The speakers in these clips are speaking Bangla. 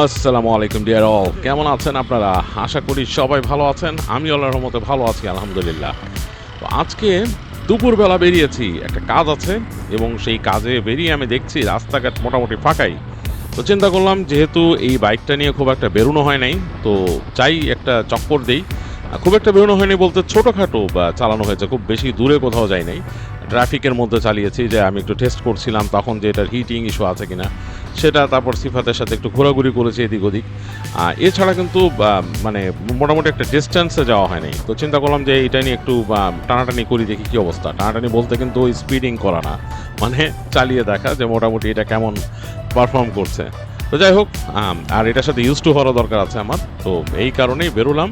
আসসালামু আলাইকুম ডিয়ার অল কেমন আছেন আপনারা? আশা করি সবাই ভালো আছেন। আমি আল্লাহর রহমতে ভালো আছি, আলহামদুলিল্লাহ। তো আজকে দুপুরবেলা বেরিয়েছি, একটা কাজ আছে, এবং সেই কাজে বেরিয়ে আমি দেখছি রাস্তাঘাট মোটামুটি ফাঁকাই। তো চিন্তা করলাম, যেহেতু এই বাইকটা নিয়ে খুব একটা বেরোনো হয় নাই, তো চাই একটা চক্কর দেই। খুব একটা বেরোনো হয়নি বলতে ছোটোখাটো বা চালানো হয়েছে, খুব বেশি দূরে কোথাও যাই নাই। ট্রাফিকের মধ্যে চালিয়েছি যে আমি একটু টেস্ট করছিলাম, তখন যে এটার হিটিং ইস্যু আছে কিনা। সেটা তারপর সিফাতের সাথে একটু ঘোরাঘুরি করেছে এদিক ওদিক। এছাড়া কিন্তু মানে মোটামুটি একটা ডিস্টেন্সে যাওয়া হয়নি। তো চিন্তা করলাম যে এটা নিয়ে একটু টানাটানি করি দেখি কী অবস্থা। টানাটানি বলতে কিন্তু স্পিডিং করা না। মানে চালিয়ে দেখা যে মোটামুটি এটা কেমন পারফর্ম করছে। তো যাই হোক আর এটার সাথে ইউজ টু হওয়ার দরকার আছে আমার। তো এই কারণেই বেরোলাম।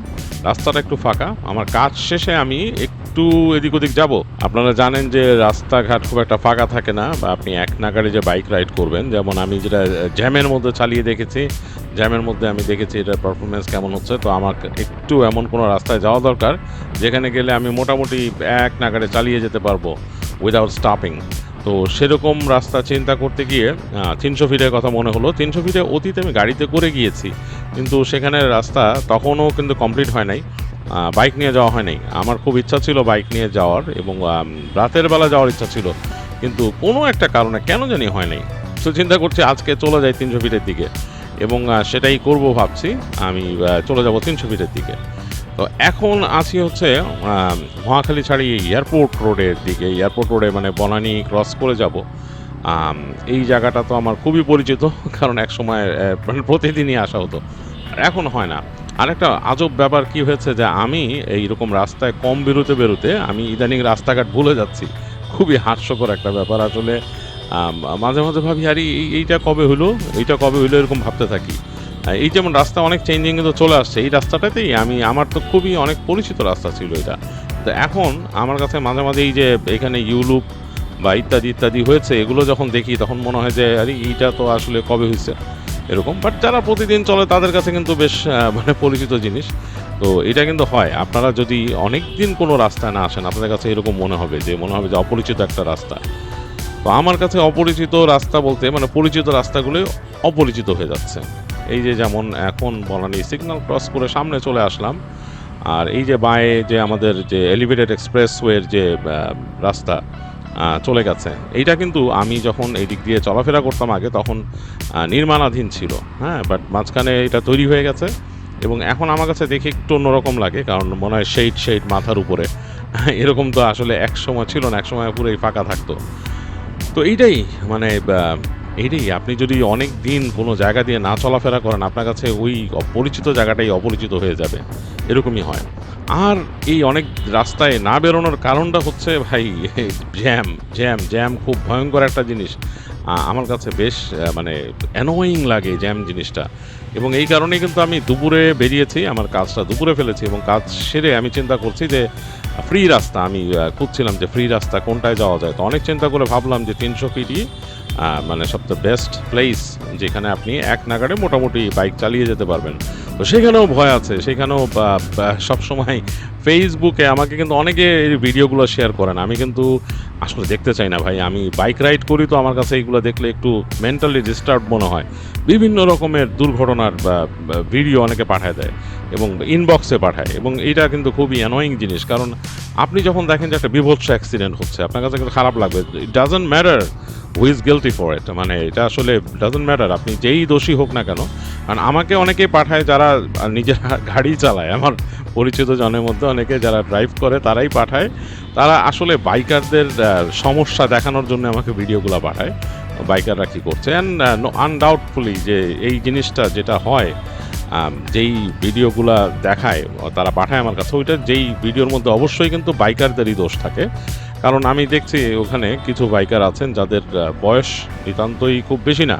রাস্তাটা একটু ফাঁকা। আমার কাজ শেষে আমি একটু এদিক ওদিক যাব। আপনারা জানেন যে রাস্তাঘাট খুব একটা ফাঁকা থাকে না, বা আপনি এক নাগারে যে বাইক রাইড করবেন, যেমন আমি যেটা জ্যামের মধ্যে চালিয়ে দেখেছি। জ্যামের মধ্যে আমি দেখেছি এটার পারফরমেন্স কেমন হচ্ছে। তো আমার একটু এমন কোনো রাস্তায় যাওয়া দরকার, যেখানে গেলে আমি মোটামুটি এক নাগারে চালিয়ে যেতে পারব উইদাউট স্টপিং তো সেরকম রাস্তা চিন্তা করতে গিয়ে তিনশো ফিটের কথা মনে হলো। তিনশো ফিটে অতীতে আমি গাড়িতে করে গিয়েছি, কিন্তু সেখানে রাস্তা তখনও কিন্তু কমপ্লিট হয় নাই। বাইক নিয়ে যাওয়া হয় নাই। আমার খুব ইচ্ছা ছিল বাইক নিয়ে যাওয়ার এবং রাতের বেলা যাওয়ার ইচ্ছা ছিল, কিন্তু কোনো একটা কারণে কেন জানি হয় নাই। তো চিন্তা করছি আজকে চলে যাই তিনশো ফিটের দিকে এবং সেটাই করব ভাবছি। আমি চলে যাব তিনশো ফিটের দিকে। তো এখন আছি হচ্ছে মহাখালী ছাড়ি এয়ারপোর্ট রোডের দিকে। এয়ারপোর্ট রোডে মানে বনানী ক্রস করে যাব। এই জায়গাটা তো আমার খুবই পরিচিত, কারণ এক সময় মানে প্রতিদিনই আসা হতো। এখন হয় না। আরেকটা আজব ব্যাপার কি হয়েছে যে আমি এইরকম রাস্তায় কম বেরোতে বেরোতে আমি ইদানিং রাস্তাঘাট ভুলে যাচ্ছি। খুবই হাস্যকর একটা ব্যাপার। আসলে মাঝে মাঝে ভাবি, আরে, এই- এইটা কবে হলো? এইটা কবে হলো? এরকম ভাবতে থাকি। এই যেমন রাস্তা অনেক চেঞ্জিং কিন্তু চলে আসছে, এই রাস্তাটাতেই আমি, আমার তো খুবই অনেক পরিচিত রাস্তা ছিল এটা। তো এখন আমার কাছে মাঝে মাঝে এই যে এখানে ইউলুপ বা ইত্যাদি ইত্যাদি হয়েছে, এগুলো যখন দেখি তখন মনে হয় যে, আরে, এইটা তো আসলে কবে হয়েছে? এরকম বাট যারা প্রতিদিন চলে তাদের কাছে কিন্তু বেশ মানে পরিচিত জিনিস। তো এটা কিন্তু হয়, আপনারা যদি অনেক দিন কোনো রাস্তায় না আসেন, আপনাদের কাছে এরকম মনে হবে যে, মনে হবে যে অপরিচিত একটা রাস্তা। তো আমার কাছে অপরিচিত রাস্তা বলতে মানে পরিচিত রাস্তাগুলো অপরিচিত হয়ে যাচ্ছে। এই যে যেমন এখন বলানি সিগন্যাল ক্রস করে সামনে চলে আসলাম। আর এই যে বাঁয়ে যে আমাদের যে এলিভেটেড এক্সপ্রেসওয়ের যে রাস্তা চলে গেছে। এইটা কিন্তু আমি যখন এই দিক দিয়ে চলাফেরা করতাম আগে তখন নির্মাণাধীন ছিল। হ্যাঁ বাট মাঝখানে এটা তৈরি হয়ে গেছে এবং এখন আমার কাছে দেখে একটু অন্যরকম লাগে, কারণ মনে হয় শেড শেড মাথার উপরে। এরকম তো আসলে এক সময় ছিল না, এক সময় পুরোই ফাঁকা থাকতো। তো এইটাই মানে এইটাই আপনি যদি অনেক দিন কোনো জায়গা দিয়ে না চলাফেরা করেন, আপনার কাছে ওই অপরিচিত জায়গাটাই অপরিচিত হয়ে যাবে। এরকমই হয়। আর এই অনেক রাস্তায় না বেরোনোর কারণটা হচ্ছে ভাই, জ্যাম জ্যাম জ্যাম খুব ভয়ঙ্কর একটা জিনিস। আমার কাছে বেশ মানে অ্যানোয়িং লাগে জ্যাম জিনিসটা। এবং এই কারণে কিন্তু আমি দুপুরে বেরিয়েছি, আমার কাজটা দুপুরে ফেলেছি এবং কাজ সেরে আমি চিন্তা করছি যে ফ্রি রাস্তা, আমি খুঁজছিলাম যে ফ্রি রাস্তা কোনটায় যাওয়া যায়। তো অনেক চিন্তা করে ভাবলাম যে তিনশো ফিটই মানে সব সবচেয়ে বেস্ট প্লেস যেখানে আপনি এক নাগাড়ে মোটামুটি বাইক চালিয়ে যেতে পারবেন। তো সেখানেও ভয় আছে, সেখানেও সবসময় ফেসবুকে আমাকে কিন্তু অনেকে এই ভিডিওগুলো শেয়ার করেন। আমি কিন্তু আসলে দেখতে চাই না ভাই, আমি বাইক রাইড করি তো আমার কাছে এইগুলো দেখলে একটু মেন্টালি ডিস্টার্ব মনে হয়। বিভিন্ন রকমের দুর্ঘটনার ভিডিও অনেকে পাঠায় দেয় এবং ইনবক্সে পাঠায় এবং এটা কিন্তু খুবই অ্যানোয়িং জিনিস। কারণ আপনি যখন দেখেন যে একটা বিভৎস অ্যাক্সিডেন্ট হচ্ছে, আপনার কাছে কিন্তু খারাপ লাগবে। It doesn't matter who is guilty for it মানে এটা আসলে ডাজন্ট ম্যাটার আপনি যেই দোষী হোক না কেন। কারণ আমাকে অনেকে পাঠায় যারা নিজেরা গাড়ি চালায়। আমার পরিচিত জনের মধ্যে অনেকে যারা ড্রাইভ করে, তারাই পাঠায়। তারা আসলে বাইকারদের সমস্যা দেখানোর জন্য আমাকে ভিডিওগুলো পাঠায়। বাইকাররা কী করছে? অ্যান্ড আনডাউটফুলি যে এই জিনিসটা যেটা হয় যেই ভিডিওগুলো দেখায়, তারা পাঠায় আমার কাছে। ওইটা যেই ভিডিওর মধ্যে অবশ্যই কিন্তু বাইকারদেরই দোষ থাকে। কারণ আমি দেখছি ওখানে কিছু বাইকার আছেন যাদের বয়স নিতান্তই খুব বেশি না।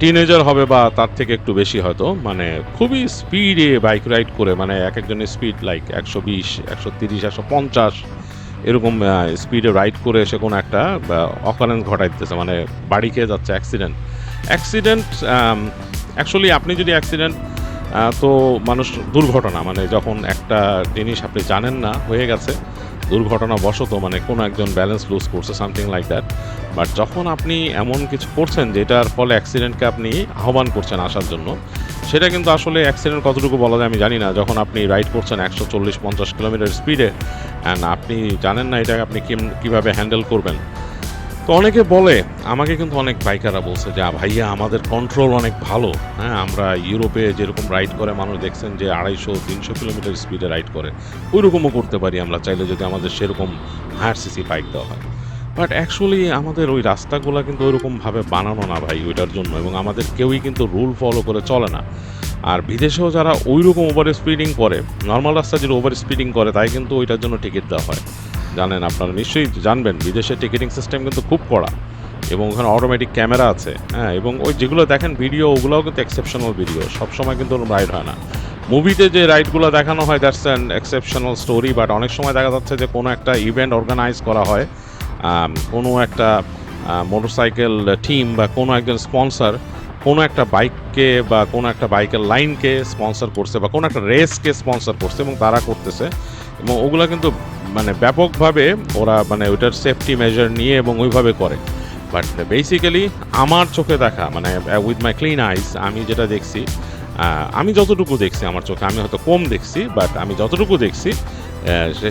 টিনেজার হবে বা তার থেকে একটু বেশি হয়তো মানে খুবই স্পিডে বাইক রাইড করে মানে এক একজনের স্পিড লাইক একশো বিশ, একশো তিরিশ, একশো পঞ্চাশ এরকম স্পিডে রাইড করে সে কোনো একটা অকারেন্স ঘটাই দিতেছে মানে বাড়ি খেয়ে যাচ্ছে অ্যাক্সিডেন্ট অ্যাক্সিডেন্ট অ্যাকচুয়ালি আপনি যদি অ্যাক্সিডেন্ট তো মানুষ দুর্ঘটনা মানে যখন একটা জিনিস আপনি জানেন না, হয়ে গেছে দুর্ঘটনাবশত মানে কোনো একজন ব্যালেন্স লুজ করছে সামথিং লাইক দ্যাট বাট যখন আপনি এমন কিছু করছেন যেটার ফলে অ্যাক্সিডেন্টকে আপনি আহ্বান করছেন আসার জন্য, সেটা কিন্তু আসলে অ্যাক্সিডেন্ট কতটুকু বলা যায় আমি জানি না। যখন আপনি রাইড করছেন একশো চল্লিশ পঞ্চাশ কিলোমিটার স্পিডে অ্যান্ড আপনি জানেন না এটা আপনি কীভাবে হ্যান্ডেল করবেন তো অনেকে বলে, আমাকে কিন্তু অনেক বাইকাররা বলছে যে ভাইয়া, আমাদের কন্ট্রোল অনেক ভালো। হ্যাঁ আমরা ইউরোপে যেরকম রাইড করে, মানুষ দেখছেন যে, আড়াইশো, তিনশো কিলোমিটার স্পিডে রাইড করে। ওই রকমও করতে পারি আমরা, চাইলে যদি আমাদের সেরকম হায়ার সিসি বাইক দেওয়া হয়। বাট অ্যাকচুয়ালি আমাদের ওই রাস্তাগুলো কিন্তু ওইরকমভাবে বানানো না ভাই, ওইটার জন্য। এবং আমাদের কেউই কিন্তু রুল ফলো করে চলে না। আর বিদেশেও যারা ওই রকম ওভার স্পিডিং করে নর্মাল রাস্তা যেটা ওভার স্পিডিং করে, তাই কিন্তু ওইটার জন্য টিকিট দেওয়া হয়। জানেন আপনারা, নিশ্চয়ই জানবেন বিদেশের টিকিটিং সিস্টেম কিন্তু খুব কড়া এবং ওখানে অটোমেটিক ক্যামেরা আছে হ্যাঁ এবং ওই যেগুলো দেখেন ভিডিও ওগুলোও কিন্তু এক্সেপশনাল ভিডিও সবসময় কিন্তু রাইড হয় না। মুভিতে যে রাইডগুলো দেখানো হয় that's an exceptional story but অনেক সময় দেখা যাচ্ছে যে কোনো একটা ইভেন্ট অর্গানাইজ করা হয় কোনো একটা মোটরসাইকেল টিম বা কোনো একজন স্পন্সর কোনো একটা বাইককে বা কোনো একটা বাইকের লাইনকে স্পন্সর করছে বা কোনো একটা রেসকে স্পন্সর করছে এবং তারা করতেছে, এবং ওগুলো কিন্তু মানে ব্যাপকভাবে ওরা মানে ওইটার সেফটি মেজার নিয়ে এবং ওইভাবে করে। বাট বেসিক্যালি আমার চোখে দেখা মানে উইথ মাই ক্লিন আইস আমি যেটা দেখছি আমি যতটুকু দেখছি আমার চোখে, আমি হয়তো কম দেখছি বাট আমি যতটুকু দেখছি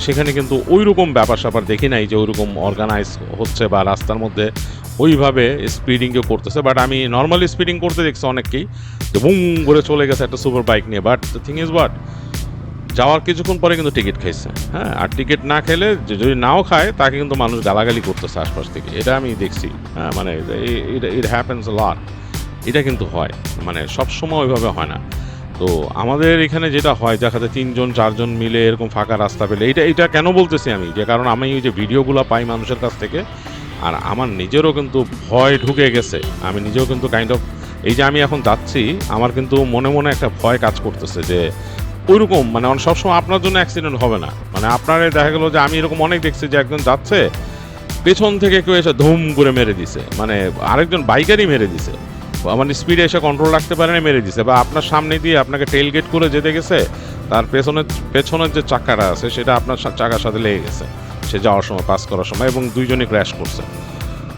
সেখানে কিন্তু ওই রকম ব্যাপার স্যাপার দেখি নাই যে ওইরকম অর্গানাইজ হচ্ছে বা রাস্তার মধ্যে ওইভাবে স্পিডিংও করতেছে। বাট আমি নর্মালি স্পিডিং করতে দেখছি অনেককেই বুম করে চলে গেছে একটা সুপার বাইক নিয়ে। But the thing is what যাওয়ার কিছুক্ষণ পরে কিন্তু টিকিট খাইছে। হ্যাঁ আর টিকিট না খেলে যদি নাও খায়, তাকে কিন্তু মানুষ গালাগালি করতেছে আশপাশ থেকে। এটা আমি দেখছি। হ্যাঁ মানে ইট হ্যাপেন্স লট এটা কিন্তু হয়। মানে সব সময় ওইভাবে হয় না। তো আমাদের এখানে যেটা হয়, দেখা যায় তিনজন, চারজন মিলে এরকম ফাঁকা রাস্তা পেলে, এটা এটা কেন বলতেছি আমি? যে কারণ আমি ওই যে ভিডিওগুলো পাই মানুষের কাছ থেকে, আর আমার নিজেরও কিন্তু ভয় ঢুকে গেছে। আমি নিজেও কিন্তু কাইন্ড অফ এই যে আমি এখন যাচ্ছি, আমার কিন্তু মনে মনে একটা ভয় কাজ করতেছে যে ওইরকম মানে সবসময় আপনার জন্য অ্যাক্সিডেন্ট হবে না। মানে আপনার দেখা গেলো যে আমি এরকম অনেক দেখছি যে একজন যাচ্ছে, পেছন থেকে কেউ এসে ধুম করে মেরে দিছে। মানে আরেকজন বাইকারই মেরে দিছে। মানে স্পিডে এসে কন্ট্রোল রাখতে পারে না মেরে দিছে। বা আপনার সামনে দিয়ে আপনাকে টেল গেট করে যেতে গেছে, তার পেছনের পেছনের যে চাকাটা আছে, সেটা আপনার চাকার সাথে লেগে গেছে। সে যাওয়ার সময় পাস করার সময়, এবং দুইজনে ক্র্যাশ করছে।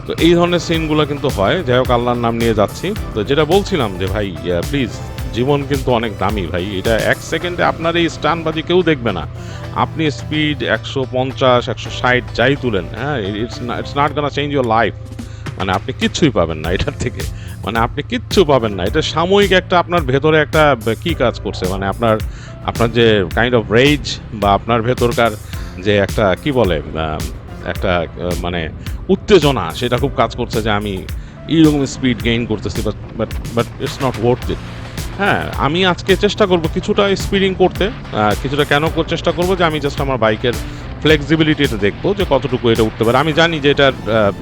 তো এই ধরনের সিনগুলো কিন্তু হয়। যাই হোক, আল্লাহর নাম নিয়ে যাচ্ছি। তো যেটা বলছিলাম যে, ভাই প্লিজ জীবন কিন্তু অনেক দামি ভাই। এটা এক সেকেন্ডে আপনার এই স্টানবাজি কেউ দেখবে না। আপনি স্পিড একশো পঞ্চাশ, একশো ষাট যাই তুলেন হ্যাঁ it's it's not gonna change your life মানে আপনি কিচ্ছুই পাবেন না এটার থেকে। মানে আপনি কিচ্ছু পাবেন না। এটা সাময়িক একটা আপনার ভেতরে একটা কি কাজ করছে? মানে আপনার আপনার যে কাইন্ড অফ রেজ বা আপনার ভেতরকার যে একটা, কি বলে একটা মানে উত্তেজনা, সেটা খুব কাজ করছে যে আমি এইরকম স্পিড গেইন করতেছি but but but it's not worth it হ্যাঁ আমি আজকে চেষ্টা করব কিছুটা স্পিডিং করতে কিছুটা কেন চেষ্টা করব যে আমি জাস্ট আমার বাইকের ফ্লেক্সিবিলিটিটা দেখব যে কতটুকু এটা উঠতে পারে। আমি জানি যে এটার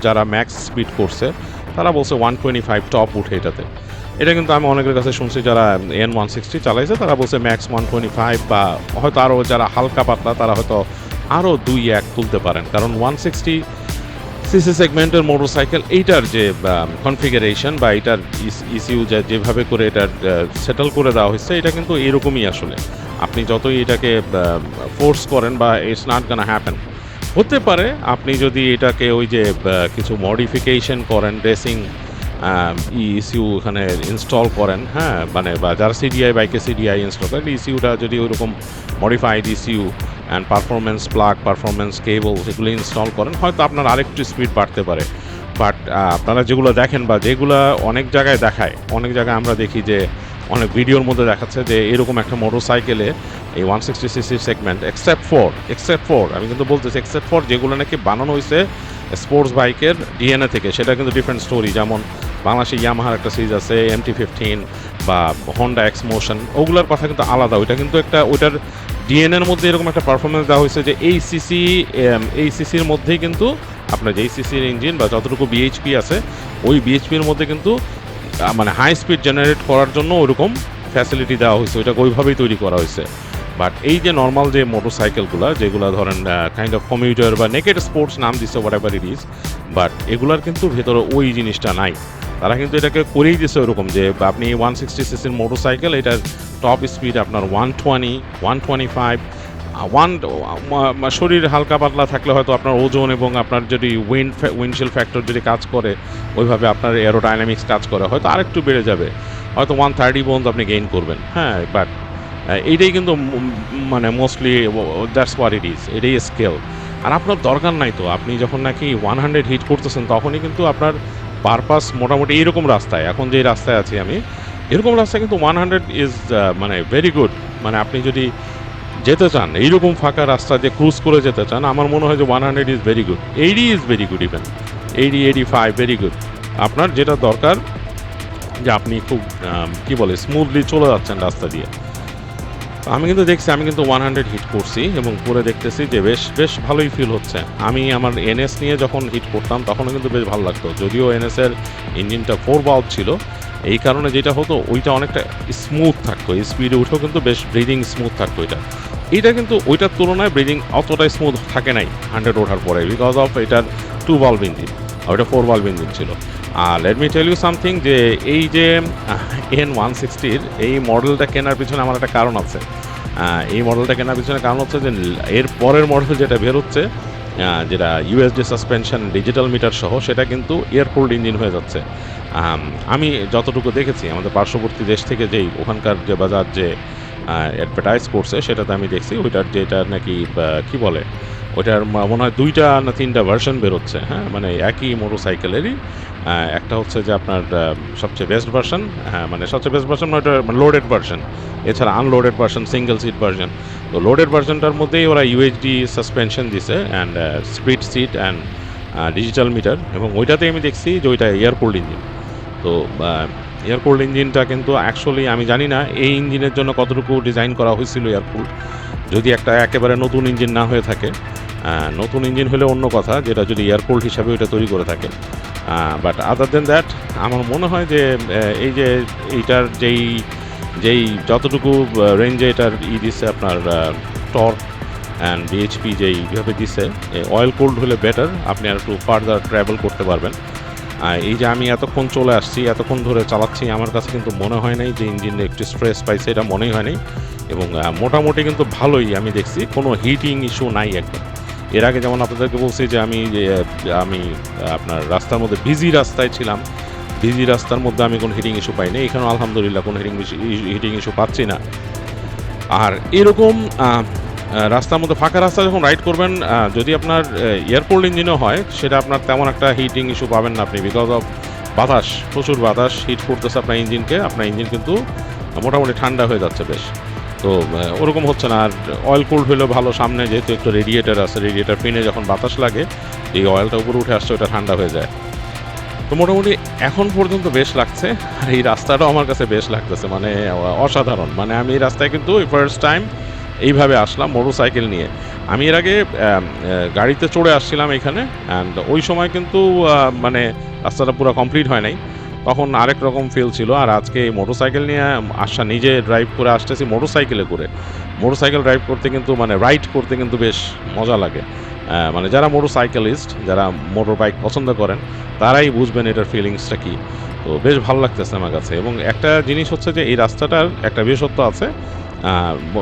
যারা ম্যাক্স স্পিড করছে, তারা বলছে ওয়ান টোয়েন্টি ফাইভ টপ উঠে এটাতে। এটা কিন্তু আমি অনেকের কাছে শুনছি যারা এন ওয়ান সিক্সটি চালাইছে, তারা বলছে ম্যাক্স ওয়ান টোয়েন্টি ফাইভ বা হয়তো আরও যারা হালকা পাতলা, তারা হয়তো আরও দুই এক তুলতে পারেন। কারণ ওয়ান সিক্সটি সিসি সেগমেন্টের মোটরসাইকেল এইটার যে কনফিগারেশন বা এটার ইসিউ যেভাবে করে এটার সেটেল করে দেওয়া হয়েছে, এটা কিন্তু এরকমই আসলে। আপনি যতই এটাকে ফোর্স করেন বা ইটস নট গানা হ্যাপেন হতে পারে আপনি যদি এটাকে ওই যে কিছু মডিফিকেশন করেন রেসিং ইসিউ এখানে ইনস্টল করেন হ্যাঁ মানে বা যারা সিডিআই বাইকে সিডিআই ইনস্টল করেন ইসিউটা যদি ওইরকম modified ECU and performance plug performance cable সেগুলো ইনস্টল করেন, হয়তো আপনার আরেকটু স্পিড বাড়তে পারে। বাট আপনারা যেগুলো দেখেন বা যেগুলো অনেক জায়গায় দেখায়, অনেক জায়গায় আমরা দেখি যে অনেক ভিডিওর মধ্যে দেখাচ্ছে যে এরকম একটা মোটর সাইকেলে এই one sixty CC segment except four except four আমি কিন্তু বলতেছি এক্সেপ্ট ফোর যেগুলো নাকি বানানো হয়েছে স্পোর্টস বাইকের ডিএনএ থেকে, সেটা কিন্তু ডিফারেন্ট স্টোরি যেমন বাংলাদেশে ইয়ামাহার একটা সিরিজ আছে এমটি ফিফটিন বা হন্ডা এক্স মোশন ওগুলোর কথা কিন্তু আলাদা। ওইটা কিন্তু একটা, ওইটার ডিএনএর মধ্যে এরকম একটা পারফরমেন্স দেওয়া হয়েছে যে এই সিসি এই সিসির মধ্যেই কিন্তু আপনার যেই সিসির ইঞ্জিন বা যতটুকু বিএইচপি আছে, ওই বিএইচপির মধ্যে কিন্তু মানে হাই স্পিড জেনারেট করার জন্য ওরকম ফ্যাসিলিটি দেওয়া হয়েছে। ওইটাকে ওইভাবেই তৈরি করা হয়েছে। বাট এই যে নর্মাল যে মোটর সাইকেলগুলো যেগুলো ধরেন কাইন্ড অফ কমিউটার বা নেকেড স্পোর্টস নাম দিচ্ছে whatever it is but এগুলার কিন্তু ভেতরে ওই জিনিসটা নাই। তারা কিন্তু এটাকে করেই দিচ্ছে ওরকম যে আপনি ওয়ান সিক্সটি সিসির মোটর সাইকেল এটার টপ স্পিড আপনার one twenty one twenty five one শরীর হালকা পাতলা থাকলে হয়তো আপনার ওজন এবং আপনার যদি উইন্ড উইন্ডশিল ফ্যাক্টর যদি কাজ করে, ওইভাবে আপনার এরোডাইনামিক্স কাজ করে, হয়তো আরেকটু বেড়ে যাবে। হয়তো ওয়ান থার্টি বোনস আপনি গেইন করবেন। হ্যাঁ বাট এইটাই কিন্তু মানে mostly that's what it is এটাই স্কেল আর আপনার দরকার নাই তো, আপনি যখন নাকি ওয়ান হান্ড্রেড হিট করতেছেন, তখনই কিন্তু আপনার পারপাস মোটামুটি এইরকম রাস্তায়, এখন যে রাস্তায় আছি আমি, এরকম রাস্তা কিন্তু ওয়ান হান্ড্রেড ইজ মানে ভেরি গুড মানে আপনি যদি যেতে চান, এইরকম ফাঁকা রাস্তা দিয়ে ক্রুজ করে যেতে চান, আমার মনে হয় যে one hundred is very good eighty is very good even eighty eighty five very good আপনার যেটা দরকার, যে আপনি খুব কি বলে স্মুথলি চলে যাচ্ছেন রাস্তা দিয়ে। আমি কিন্তু দেখছি, আমি কিন্তু ওয়ান হান্ড্রেড হিট করছি এবং করে দেখতেছি যে বেশ বেশ ভালোই ফিল হচ্ছে। আমি আমার এনএস নিয়ে যখন হিট করতাম, তখনও কিন্তু বেশ ভালো লাগতো। যদিও এনএস এর ইঞ্জিনটা ফোর বাল্ব ছিল, এই কারণে যেটা হতো, ওইটা অনেকটা স্মুথ থাকতো। স্পিডে উঠেও কিন্তু বেশ ব্রিদিং স্মুথ থাকতো এটা। এটা কিন্তু ওইটার তুলনায় ব্রিদিং অতটাই স্মুথ থাকে নাই হান্ড্রেড ওঠার পরে বিকজ অফ এটার টু বাল্ব ইঞ্জিন আর ওইটা ফোর বাল্ব ইঞ্জিন ছিল। আর let me tell you something যে এই যে এন ওয়ান সিক্সটির এই মডেলটা কেনার পিছনে আমার একটা কারণ আছে। এই মডেলটা কেনার পিছনে কারণ হচ্ছে যে এর পরের মডেল যেটা বের হচ্ছে আহ, যেটা ইউএসডি সাসপেনশন ডিজিটাল মিটার সহ সেটা কিন্তু এয়ারপোর্ট ইঞ্জিন হয়ে যাচ্ছে। আমি যতটুকু দেখেছি আমাদের পার্শ্ববর্তী দেশ থেকে যেই ওখানকার যে বাজার যে অ্যাডভার্টাইজ করছে সেটাতে আমি দেখছি ওইটার যেটা নাকি কি বলে ওইটার মনে হয় দুইটা না তিনটা ভার্সন বেরোচ্ছে হ্যাঁ? মানে একই মোটরসাইকেলেরই একটা হচ্ছে যে আপনার সবচেয়ে বেস্ট ভার্সন হ্যাঁ মানে সবচেয়ে বেস্ট ভার্সন ওইটা লোডেড ভার্সন এছাড়া unloaded version single seat version তো লোডেড ভার্সনটার মধ্যেই ওরা ইউএইচডি সাসপেনশন দিছে and speed seat and digital meter এবং ওইটাতে আমি দেখছি যে ওইটা এয়ারপোর্ট ইঞ্জিন তো এয়ারপোর্ট ইঞ্জিনটা কিন্তু অ্যাকচুয়ালি আমি জানি না এই ইঞ্জিনের জন্য কতটুকু ডিজাইন করা হয়েছিল এয়ারপোর্ট যদি একটা একেবারে নতুন ইঞ্জিন না হয়ে থাকে নতুন ইঞ্জিন হলে অন্য কথা, যেটা যদি এয়ারপোর্ট হিসাবে ওইটা তৈরি করে থাকে। বাট আদার দেন দ্যাট আমার মনে হয় যে এই যে এইটার যেই যেই যতটুকু রেঞ্জে এটার ই দিচ্ছে আপনার টর্ক অ্যান্ড বিএইচপি যেই এইভাবে দিচ্ছে অয়েল কোল্ড হলে বেটার আপনি আর একটু ফার্দার ট্রাভেল করতে পারবেন। আর এই যে আমি এতক্ষণ চলে আসছি, এতক্ষণ ধরে চালাচ্ছি, আমার কাছে কিন্তু মনে হয় নাই যে ইঞ্জিনে একটু স্ট্রেস পাইছে, এটা মনেই হয় নাই। এবং মোটামুটি কিন্তু ভালোই আমি দেখছি, কোনো হিটিং ইস্যু নাই একদম। এর আগে যেমন আপনাদেরকে বলছি যে আমি আমি আপনার রাস্তার মধ্যে বিজি রাস্তায় ছিলাম বিজি রাস্তার মধ্যে আমি কোনো হিটিং ইস্যু পাইনি, এখানেও আলহামদুলিল্লাহ কোনো হিটিং হিটিং ইস্যু পাচ্ছি না। আর এরকম রাস্তার মধ্যে ফাঁকা রাস্তা যখন রাইড করবেন যদি আপনার এয়ারপোর্ট ইঞ্জিনও হয়, সেটা আপনার তেমন একটা হিটিং ইস্যু পাবেন না আপনি। বিকজ অফ বাতাস, প্রচুর বাতাস হিট করতেছে আপনার ইঞ্জিনকে আপনার ইঞ্জিন কিন্তু মোটামুটি ঠান্ডা হয়ে যাচ্ছে বেশ। তো ওরকম হচ্ছে না। আর অয়েল কোল্ড হলেও ভালো সামনে, যেহেতু একটু রেডিয়েটার আছে রেডিয়েটার পিনে যখন বাতাস লাগে, এই অয়েলটা উপরে উঠে আসছে, ওটা ঠান্ডা হয়ে যায়। তো মোটামুটি এখন পর্যন্ত বেশ লাগছে, আর এই রাস্তাটাও আমার কাছে বেশ লাগতেছে মানে অসাধারণ। মানে আমি এই রাস্তায় কিন্তু ফার্স্ট টাইম এইভাবে আসলাম মোটর সাইকেল নিয়ে। আমি এর আগে গাড়িতে চড়ে আসছিলাম এখানে অ্যান্ড ওই সময় কিন্তু মানে রাস্তাটা পুরো কমপ্লিট হয় নাই। তখন আরেক রকম ফিল ছিল, আর আজকে এই মোটর সাইকেল নিয়ে আসা, নিজে ড্রাইভ করে আসতেছি মোটরসাইকেলে করে। মোটর সাইকেল ড্রাইভ করতে কিন্তু মানে রাইড করতে কিন্তু বেশ মজা লাগে। মানে যারা মোটর সাইকেলিস্ট যারা মোটর বাইক পছন্দ করেন, তারাই বুঝবেন এটার ফিলিংসটা কী। তো বেশ ভালো লাগতেছে আমার কাছে। এবং একটা জিনিস হচ্ছে যে, এই রাস্তাটার একটা বিশেষত্ব আছে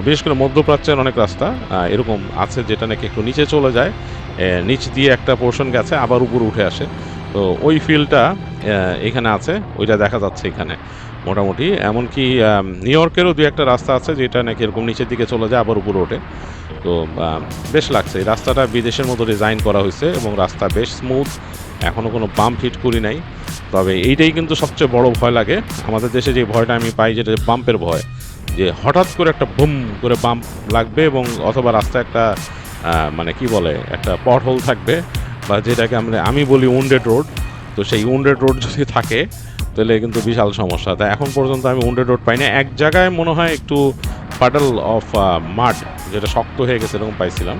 বিশেষ করে মধ্যপ্রাচ্যের অনেক রাস্তা এরকম আছে যেটা নাকি একটু নিচে চলে যায় নিচ দিয়ে একটা পোর্শন গেছে, আবার উপরে উঠে আসে। তো ওই ফিল্ডটা এখানে আছে, ওইটা দেখা যাচ্ছে এখানে মোটামুটি। এমনকি নিউ ইয়র্কেরও দু একটা রাস্তা আছে যেটা নাকি এরকম নিচের দিকে চলে যায়, আবার উপরে ওঠে। তো বেশ লাগছে। এই রাস্তাটা বিদেশের মতো ডিজাইন করা হয়েছে এবং রাস্তা বেশ স্মুথ এখনও কোনো বাম্প হিট করি নাই। তবে এইটাই কিন্তু সবচেয়ে বড় ভয় লাগে। আমাদের দেশে যে ভয়টা আমি পাই, যেটা বাম্পের ভয়। যে হঠাৎ করে একটা বুম করে বাম্প লাগবে এবং অথবা রাস্তায় একটা মানে কি বলে, একটা পট হোল থাকবে, বা যেটাকে আমরা, আমি বলি উন্ডেড রোড তো সেই উন্ডেড রোড যদি থাকে, তাহলে কিন্তু বিশাল সমস্যা। তাই এখন পর্যন্ত আমি উন্ডেড রোড পাইনি। এক জায়গায় মনে হয় একটু পাডল অফ মাড যেটা শক্ত হয়ে গেছে, এরকম পাইছিলাম।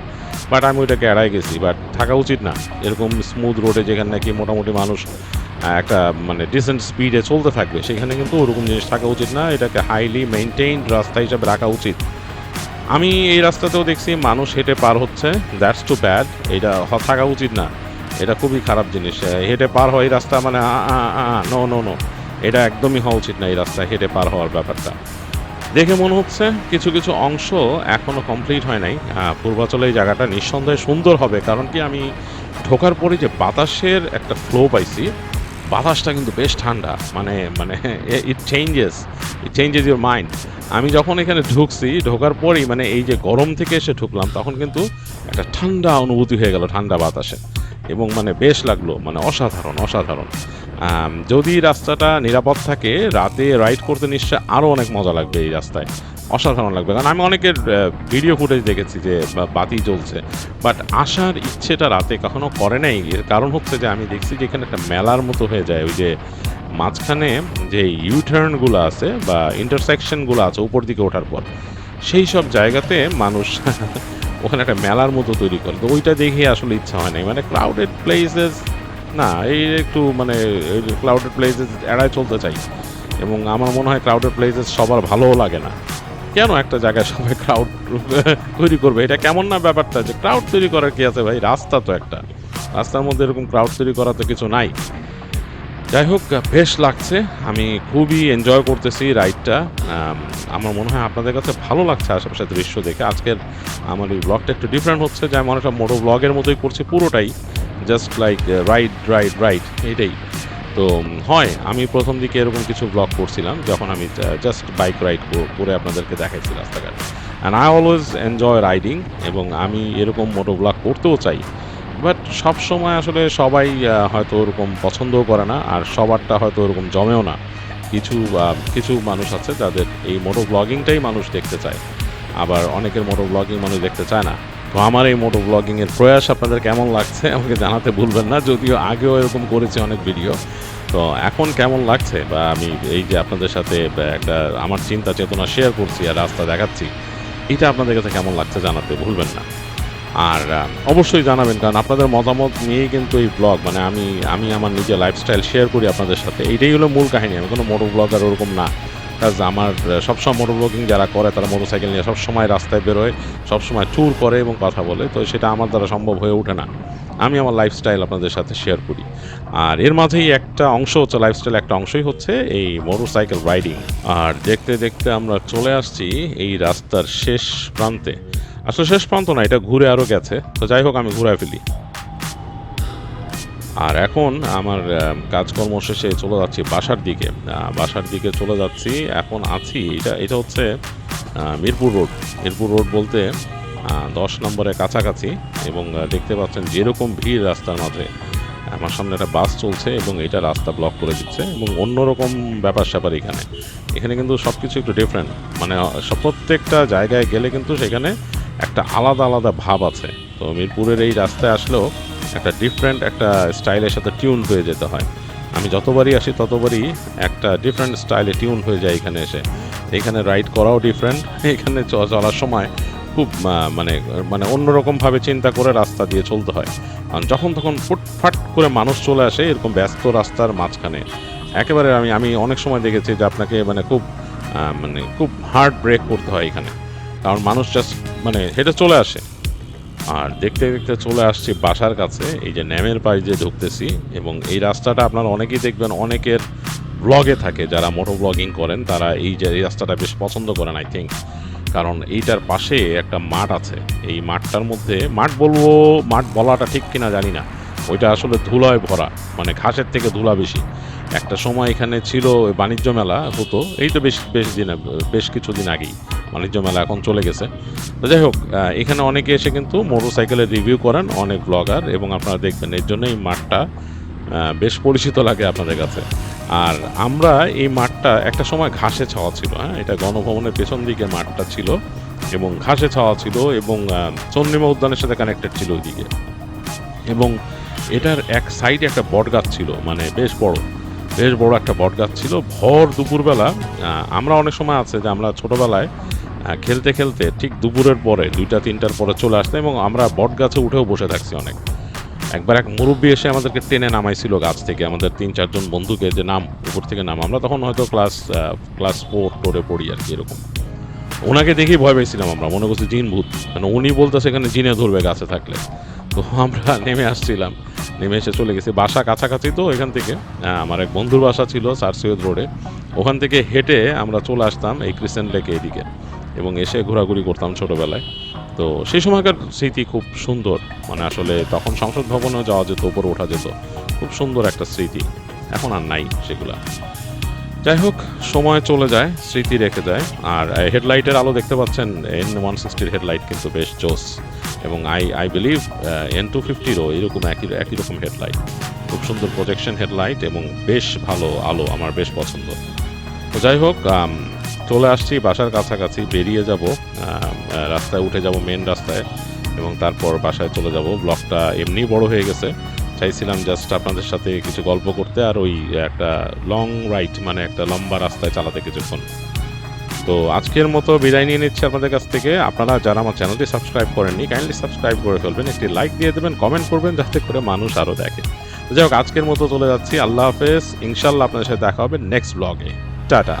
বাট আমি ওইটাকে এড়াই গেছি। বাট থাকা উচিত না। এরকম স্মুথ রোডে যেখানে নাকি মোটামুটি মানুষ একটা মানে ডিসেন্ট স্পিডে চলতে থাকবে। সেখানে কিন্তু ওরকম জিনিস থাকা উচিত না। এটাকে হাইলি মেনটেইনড রাস্তা হিসাবে রাখা উচিত। আমি এই রাস্তাতেও দেখছি মানুষ হেঁটে পার হচ্ছে। দ্যাটস টু ব্যাড এটা থাকা উচিত না। এটা খুবই খারাপ জিনিস। হেঁটে পার হয় এই রাস্তা মানে নো নো নো এটা একদমই হওয়া উচিত না এই রাস্তায় হেঁটে পার হওয়ার ব্যাপারটা। দেখে মনে হচ্ছে কিছু কিছু অংশ এখনও কমপ্লিট হয় নাই। পূর্বাচলে এই জায়গাটা নিঃসন্দেহে সুন্দর হবে। কারণ কি আমি ঢোকার পরে যে বাতাসের একটা ফ্লো পাইছি বাতাসটা কিন্তু বেশ ঠান্ডা। মানে মানে it changes it changes your mind আমি যখন এখানে ঢুকছি, ঢোকার পরেই মানে এই যে গরম থেকে এসে ঢুকলাম, তখন কিন্তু একটা ঠান্ডা অনুভূতি হয়ে গেল ঠান্ডা বাতাসে। এবং মানে বেশ লাগল মানে অসাধারণ অসাধারণ। যদি রাস্তাটা নিরাপদ থাকে, রাতে রাইড করতে নিশ্চয় আরও অনেক মজা লাগবে এই রাস্তায়। অসাধারণ লাগবে। কারণ আমি অনেকের ভিডিও ফুটেজ দেখেছি যে বাতি জ্বলছে। বাট আসার ইচ্ছেটা রাতে কখনো করে নাই। এর কারণ হচ্ছে যে, আমি দেখছি যে, এখানে একটা মেলার মতো হয়ে যায়। ওই যে, মাঝখানে যে ইউটার্নগুলো আছে বা ইন্টারসেকশনগুলো আছে, উপর দিকে ওঠার পর, সেই সব জায়গাতে মানুষ ওখানে একটা মেলার মতো তৈরি করে। তো ওইটা দেখে আসলে ইচ্ছা হয় নাই। মানে ক্রাউডেড প্লেসেস না, এই একটু মানে ক্রাউডেড প্লেসেস এড়ায় চলতে চাই। এবং আমার মনে হয় ক্রাউডেড প্লেসেস সবার ভালোও লাগে না। কেন একটা জায়গায় সবাই ক্রাউড তৈরি করবে? এটা কেমন না ব্যাপারটা যে ক্রাউড তৈরি করার কি আছে ভাই? রাস্তা তো একটা। রাস্তার মধ্যে এরকম ক্রাউড তৈরি করা তো কিছু নাই। যাই হোক, বেশ লাগছে। আমি খুবই এনজয় করতেছি রাইডটা আমার মনে হয় আপনাদের কাছে ভালো লাগছে আশেপাশে দৃশ্য দেখে। আজকের আমার এই ব্লগটা একটু ডিফারেন্ট হচ্ছে। যে আমি অনেকটা মোটো ব্লগের মতোই করছি পুরোটাই। Just like ride ride ride এইটাই। তো হয়। আমি প্রথম দিকে এরকম কিছু ব্লগ করছিলাম, যখন আমি জাস্ট বাইক রাইড করে আপনাদেরকে দেখাইছি রাস্তাঘাট। And I always enjoy riding এবং আমি এরকম মোটো ব্লগ করতেও চাই। বাট সব সময় আসলে সবাই হয়তো ওরকম পছন্দও করে না, আর সবারটা হয়তো ওরকম জমেও না। কিছু কিছু মানুষ আছে যাদের এই মোটো ব্লগিংটাই মানুষ দেখতে চায়। আবার অনেকের মোটো ব্লগিং মানুষ দেখতে চায় না। তো আমার এই মোটো ব্লগিংয়ের প্রয়াস আপনাদের কেমন লাগছে আমাকে জানাতে ভুলবেন না, যদিও আগেও এরকম করেছি অনেক ভিডিও তো এখন কেমন লাগছে? বা আমি এই যে আপনাদের সাথে একটা আমার চিন্তা চেতনা শেয়ার করছি আর রাস্তা দেখাচ্ছি, এটা আপনাদের কাছে কেমন লাগছে জানাতে ভুলবেন না। আর অবশ্যই জানাবেন, কারণ আপনাদের মতামত নিয়েই কিন্তু এই ব্লগ মানে আমি আমি আমার নিজের লাইফস্টাইল শেয়ার করি আপনাদের সাথে। এইটাই হলো মূল কাহিনী, আমি কোনো মোটর ব্লগার ওরকম না। কাজ আমার সবসময় মোটর ব্লগিং যারা করে তারা মোটরসাইকেল নিয়ে সবসময় রাস্তায় বেরোয় সবসময় ট্যুর করে এবং কথা বলে। তো সেটা আমার দ্বারা সম্ভব হয়ে ওঠে না। আমি আমার লাইফস্টাইল আপনাদের সাথে শেয়ার করি। আর এর মাঝেই একটা অংশ হচ্ছে লাইফস্টাইল একটা অংশই হচ্ছে এই মোটরসাইকেল রাইডিং আর দেখতে দেখতে আমরা চলে আসছি এই রাস্তার শেষ প্রান্তে। আসলে শেষ প্রান্ত না, এটা ঘুরে আরও গেছে। তো যাই হোক, আমি ঘুরে ফেলি। আর এখন আমার কাজকর্ম শেষে চলে যাচ্ছি বাসার দিকে। বাসার দিকে চলে যাচ্ছি, এখন আছি, এটা এটা হচ্ছে মিরপুর রোড। মিরপুর রোড বলতে দশ নম্বরের কাছাকাছি এবং দেখতে পাচ্ছেন যেরকম ভিড় রাস্তার মাঝে। আমার সামনে একটা বাস চলছে এবং এটা রাস্তা ব্লক করে দিচ্ছে এবং অন্যরকম ব্যাপার স্যাপার এখানে। এখানে কিন্তু সব কিছু একটু ডিফারেন্ট মানে প্রত্যেকটা জায়গায় গেলে কিন্তু সেখানে একটা আলাদা আলাদা ভাব আছে। তো মিরপুরের এই রাস্তায় আসলেও একটা ডিফারেন্ট একটা স্টাইলের সাথে টিউন হয়ে যেতে হয়। আমি যতবারই আসি, ততবারই একটা ডিফারেন্ট স্টাইলে টিউন হয়ে যায় এখানে এসে। এখানে রাইড করাও ডিফারেন্ট এখানে চলার সময় খুব মানে মানে অন্যরকমভাবে চিন্তা করে রাস্তা দিয়ে চলতে হয়। কারণ যখন তখন ফুটফাট করে মানুষ চলে আসে, এরকম ব্যস্ত রাস্তার মাঝখানে। একেবারে আমি আমি অনেক সময় দেখেছি যে আপনাকে মানে খুব মানে খুব হার্ড ব্রেক করতে হয় এখানে। কারণ মানুষ জাস্ট মানে হেঁটে চলে আসে। আর দেখতে দেখতে চলে আসছি বাসার কাছে। এই যে ন্যামের পাশ দিয়ে ঢুকতেছি এবং এই রাস্তাটা আপনারা অনেকেই দেখবেন, অনেকের ব্লগে থাকে যারা মোটো ব্লগিং করেন, তারা এই যে, এই রাস্তাটা বেশ পছন্দ করেন আই থিঙ্ক কারণ এইটার পাশে একটা মাঠ আছে। এই মাঠটার মধ্যে, মাঠ বলব, মাঠ বলাটা ঠিক কিনা জানি না। ওইটা আসলে ধুলায় ভরা মানে ঘাসের থেকে ধুলা বেশি। একটা সময় এখানে ছিল বাণিজ্য মেলা হতো, এই তো বেশ বেশ দিন বেশ কিছুদিন আগেই। বাণিজ্য মেলা এখন চলে গেছে। তো যাই হোক এখানে অনেকে এসে কিন্তু মোটরসাইকেলের রিভিউ করেন, অনেক ব্লগার এবং আপনারা দেখবেন এর জন্য এই মাঠটা বেশ পরিচিত লাগে আপনাদের কাছে। আর আমরা এই মাঠটা একটা সময় ঘাসে ছাওয়া ছিল হ্যাঁ? এটা গণভবনের পেছন দিকে মাঠটা ছিল, এবং ঘাসে ছাওয়া ছিল, এবং চন্দ্রিমা উদ্যানের সাথে কানেক্টেড ছিল ওইদিকে। এবং এটার এক সাইডে একটা বট গাছ ছিল মানে বেশ বড় বেশ বড় একটা বট গাছ ছিল। ভর দুপুরবেলা আমরা অনেক সময় আছে যে আমরা ছোটবেলায় খেলতে খেলতে ঠিক দুপুরের পরে দুইটা তিনটার পরে চলে আসতাম এবং আমরা বট গাছে উঠেও বসে থাকছি অনেক। একবার এক মুরব্বী এসে আমাদেরকে টেনে নামাইছিল গাছ থেকে আমাদের তিন চারজন বন্ধুকে যে নাম উপর থেকে নাম আমরা তখন হয়তো ক্লাস ক্লাস ফোর টোরে পড়ি আর কি এরকম। ওনাকে দেখেই ভয় পেয়েছিলাম আমরা মনে করছি জিন ভূত। মানে উনি বলতে সেখানে জিনে ধরবে গাছে থাকলে। তো আমরা নেমে আসছিলাম নেমে এসে চলে গেছি। বাসা কাছাকাছি তো এখান থেকে। আহ, আমার এক বন্ধুর বাসা ছিল স্যার সৈয়দ রোডে। ওখান থেকে হেঁটে আমরা চলে আসতাম এই ক্রিসেন্ট লেকে এদিকে। এবং এসে ঘোরাঘুরি করতাম ছোটোবেলায়। তো সেই সময়কার স্মৃতি খুব সুন্দর। মানে আসলে তখন সংসদ ভবনেও যাওয়া যেত, উপরে ওঠা যেত। খুব সুন্দর একটা স্মৃতি। এখন আর নাই সেগুলা। যাই হোক, সময় চলে যায়, স্মৃতি রেখে যায়। আর হেডলাইটের আলো দেখতে পাচ্ছেন এন ওয়ান সিক্সটির হেডলাইট কিন্তু বেশ জোস এবং I I believe N two ফিফটিরও এরকম একই একই রকম হেডলাইট। খুব সুন্দর প্রজেকশন হেডলাইট এবং বেশ ভালো আলো, আমার বেশ পছন্দ। তো যাই হোক চলে আসছি, বাসার কাছাকাছি বেরিয়ে যাব। রাস্তায় উঠে যাব মেন রাস্তায় এবং তারপর বাসায় চলে যাব। ব্লগটা এমনি বড় হয়ে গেছে। চাইছিলাম জাস্ট আপনাদের সাথে কিছু গল্প করতে আর ওই একটা লং রাইড মানে একটা লম্বা রাস্তায় চালাতে কিছুক্ষণ। তো আজকের মতো বিদায় নিয়ে নিচ্ছি আপনাদের কাছ থেকে। আপনারা যারা আমার চ্যানেলটি সাবস্ক্রাইব করেননি কাইন্ডলি সাবস্ক্রাইব করে ফেলবেন। একটি লাইক দিয়ে দেবেন কমেন্ট করবেন, যাতে করে মানুষ আরও দেখে। যাই হোক, আজকের মতো চলে যাচ্ছি। আল্লাহ হাফেজ। ইনশাল্লাহ আপনাদের সাথে দেখা হবে নেক্সট ব্লগে টাটা।